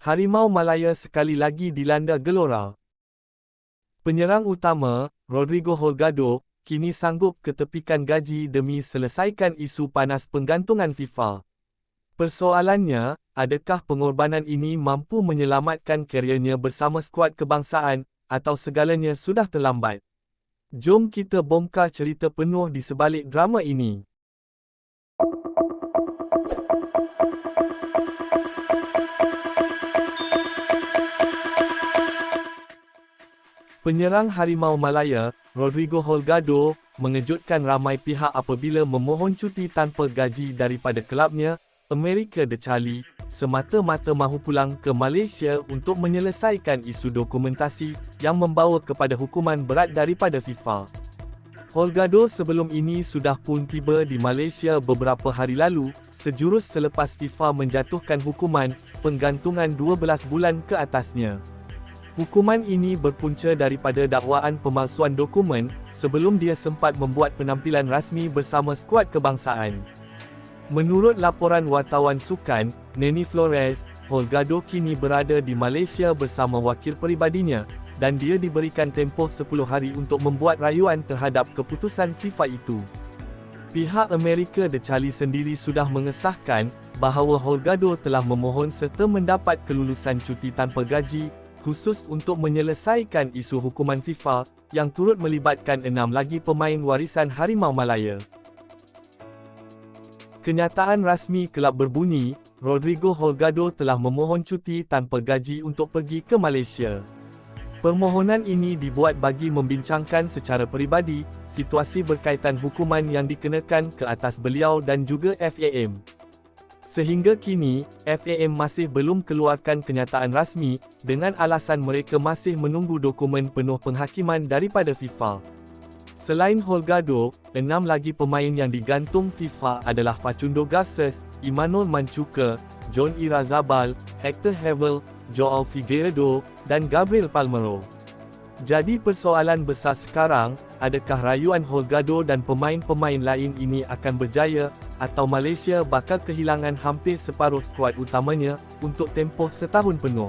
Harimau Malaya sekali lagi dilanda gelora. Penyerang utama, Rodrigo Holgado, kini sanggup ketepikan gaji demi selesaikan isu panas penggantungan FIFA. Persoalannya, adakah pengorbanan ini mampu menyelamatkan karyernya bersama skuad kebangsaan, atau segalanya sudah terlambat? Jom kita bongkar cerita penuh di sebalik drama ini. Penyerang Harimau Malaya, Rodrigo Holgado, mengejutkan ramai pihak apabila memohon cuti tanpa gaji daripada kelabnya, Amerika de Charlie, semata-mata mahu pulang ke Malaysia untuk menyelesaikan isu dokumentasi yang membawa kepada hukuman berat daripada FIFA. Holgado sebelum ini sudah pun tiba di Malaysia beberapa hari lalu, sejurus selepas FIFA menjatuhkan hukuman penggantungan 12 bulan ke atasnya. Hukuman ini berpunca daripada dakwaan pemalsuan dokumen sebelum dia sempat membuat penampilan rasmi bersama skuad kebangsaan. Menurut laporan wartawan sukan, Neni Flores, Holgado kini berada di Malaysia bersama wakil peribadinya dan dia diberikan tempoh 10 hari untuk membuat rayuan terhadap keputusan FIFA itu. Pihak Amerika Charlie sendiri sudah mengesahkan bahawa Holgado telah memohon serta mendapat kelulusan cuti tanpa gaji khusus untuk menyelesaikan isu hukuman FIFA yang turut melibatkan enam lagi pemain warisan Harimau Malaya. Kenyataan rasmi kelab berbunyi, Rodrigo Holgado telah memohon cuti tanpa gaji untuk pergi ke Malaysia. Permohonan ini dibuat bagi membincangkan secara peribadi situasi berkaitan hukuman yang dikenakan ke atas beliau dan juga FAM. Sehingga kini, FAM masih belum keluarkan kenyataan rasmi, dengan alasan mereka masih menunggu dokumen penuh penghakiman daripada FIFA. Selain Holgado, enam lagi pemain yang digantung FIFA adalah Facundo Garces, Emmanuel Manchuka, John Irazabal, Hector Hevel, Joao Figueiredo, dan Gabriel Palmero. Jadi persoalan besar sekarang, adakah rayuan Holgado dan pemain-pemain lain ini akan berjaya, atau Malaysia bakal kehilangan hampir separuh skuad utamanya, untuk tempoh setahun penuh.